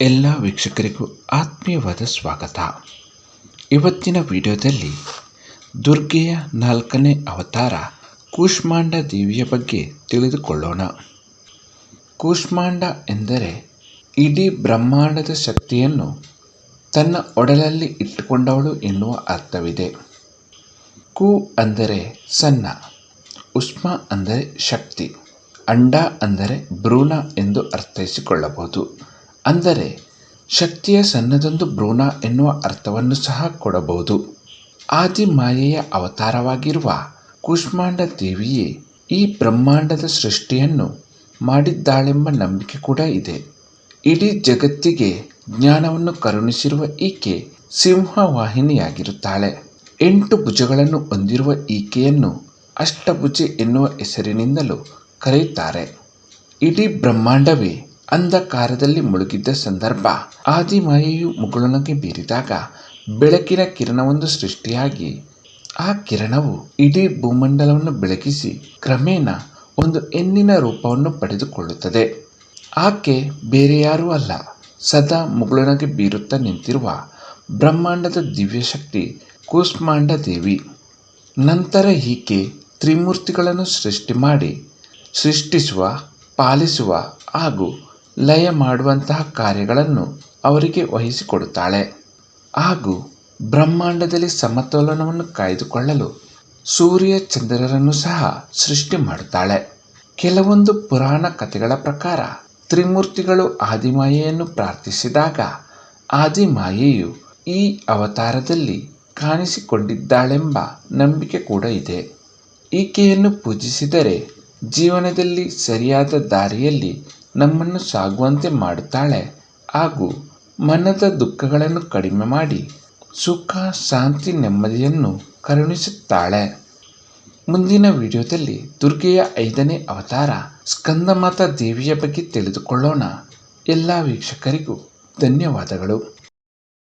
ಎಲ್ಲ ವೀಕ್ಷಕರಿಗೂ ಆತ್ಮೀಯವಾದ ಸ್ವಾಗತ. ಇವತ್ತಿನ ವಿಡಿಯೋದಲ್ಲಿ ದುರ್ಗೆಯ ನಾಲ್ಕನೇ ಅವತಾರ ಕೂಷ್ಮಾಂಡ ದೇವಿಯ ಬಗ್ಗೆ ತಿಳಿದುಕೊಳ್ಳೋಣ. ಕೂಷ್ಮಾಂಡ ಎಂದರೆ ಇಡೀ ಬ್ರಹ್ಮಾಂಡದ ಶಕ್ತಿಯನ್ನು ತನ್ನ ಒಡಲಲ್ಲಿ ಇಟ್ಟುಕೊಂಡವಳು ಎನ್ನುವ ಅರ್ಥವಿದೆ. ಕು ಅಂದರೆ ಸಣ್ಣ, ಉಷ್ಮ ಅಂದರೆ ಶಕ್ತಿ, ಅಂಡ ಅಂದರೆ ಭ್ರೂಣ ಎಂದು ಅರ್ಥೈಸಿಕೊಳ್ಳಬಹುದು. ಅಂದರೆ, ಶಕ್ತಿಯ ಸಣ್ಣದೊಂದು ಭ್ರೂಣ ಎನ್ನುವ ಅರ್ಥವನ್ನು ಸಹ ಕೊಡಬಹುದು. ಆದಿ ಮಾಯೆಯ ಅವತಾರವಾಗಿರುವ ಕೂಷ್ಮಾಂಡ ದೇವಿಯೇ ಈ ಬ್ರಹ್ಮಾಂಡದ ಸೃಷ್ಟಿಯನ್ನು ಮಾಡಿದ್ದಾಳೆಂಬ ನಂಬಿಕೆ ಕೂಡ ಇದೆ. ಇಡೀ ಜಗತ್ತಿಗೆ ಜ್ಞಾನವನ್ನು ಕರುಣಿಸಿರುವ ಈಕೆ ಸಿಂಹವಾಹಿನಿಯಾಗಿರುತ್ತಾಳೆ. ಎಂಟು ಭುಜಗಳನ್ನು ಹೊಂದಿರುವ ಈಕೆಯನ್ನು ಅಷ್ಟಭುಜೆ ಎನ್ನುವ ಹೆಸರಿನಿಂದಲೂ ಕರೆಯುತ್ತಾರೆ. ಇಡೀ ಬ್ರಹ್ಮಾಂಡವೇ ಅಂಧಕಾರದಲ್ಲಿ ಮುಳುಗಿದ್ದ ಸಂದರ್ಭ. ಆದಿಮಾಯೆಯು ಮುಗುಳನಗೆ ಬೀರಿದಾಗ ಬೆಳಕಿನ ಕಿರಣವೊಂದು ಸೃಷ್ಟಿಯಾಗಿ, ಆ ಕಿರಣವು ಇಡೀ ಭೂಮಂಡಲವನ್ನು ಬೆಳಗಿಸಿ ಕ್ರಮೇಣ ಒಂದು ಹೆಣ್ಣಿನ ರೂಪವನ್ನು ಪಡೆದುಕೊಳ್ಳುತ್ತದೆ. ಆಕೆ ಬೇರೆ ಯಾರೂ ಅಲ್ಲ, ಸದಾ ಮುಗುಳನಗೆ ಬೀರುತ್ತಾ ನಿಂತಿರುವ ಬ್ರಹ್ಮಾಂಡದ ದಿವ್ಯಶಕ್ತಿ ಕೂಷ್ಮಾಂಡ ದೇವಿ. ನಂತರ ಈಕೆ ತ್ರಿಮೂರ್ತಿಗಳನ್ನು ಸೃಷ್ಟಿ ಮಾಡಿ, ಸೃಷ್ಟಿಸುವ, ಪಾಲಿಸುವ ಹಾಗೂ ಲಯ ಮಾಡುವಂತಹ ಕಾರ್ಯಗಳನ್ನು ಅವರಿಗೆ ವಹಿಸಿಕೊಡುತ್ತಾಳೆ. ಹಾಗೂ ಬ್ರಹ್ಮಾಂಡದಲ್ಲಿ ಸಮತೋಲನವನ್ನು ಕಾಯ್ದುಕೊಳ್ಳಲು ಸೂರ್ಯ ಚಂದ್ರರನ್ನು ಸಹ ಸೃಷ್ಟಿ ಮಾಡುತ್ತಾಳೆ. ಕೆಲವೊಂದು ಪುರಾಣ ಕಥೆಗಳ ಪ್ರಕಾರ ತ್ರಿಮೂರ್ತಿಗಳು ಆದಿಮಾಯೆಯನ್ನು ಪ್ರಾರ್ಥಿಸಿದಾಗ ಆದಿಮಾಯೆಯು ಈ ಅವತಾರದಲ್ಲಿ ಕಾಣಿಸಿಕೊಂಡಿದ್ದಾಳೆಂಬ ನಂಬಿಕೆ ಕೂಡ ಇದೆ. ಈಕೆಯನ್ನು ಪೂಜಿಸಿದರೆ ಜೀವನದಲ್ಲಿ ಸರಿಯಾದ ದಾರಿಯಲ್ಲಿ ನಮ್ಮನ್ನು ಸಾಗುವಂತೆ ಮಾಡುತ್ತಾಳೆ. ಹಾಗೂ ಮನದ ದುಃಖಗಳನ್ನು ಕಡಿಮೆ ಮಾಡಿ ಸುಖ, ಶಾಂತಿ, ನೆಮ್ಮದಿಯನ್ನು ಕರುಣಿಸುತ್ತಾಳೆ. ಮುಂದಿನ ವಿಡಿಯೋದಲ್ಲಿ ದುರ್ಗೆಯ ಐದನೇ ಅವತಾರ ಸ್ಕಂದಮಾತಾ ದೇವಿಯ ಬಗ್ಗೆ ತಿಳಿದುಕೊಳ್ಳೋಣ. ಎಲ್ಲ ವೀಕ್ಷಕರಿಗೂ ಧನ್ಯವಾದಗಳು.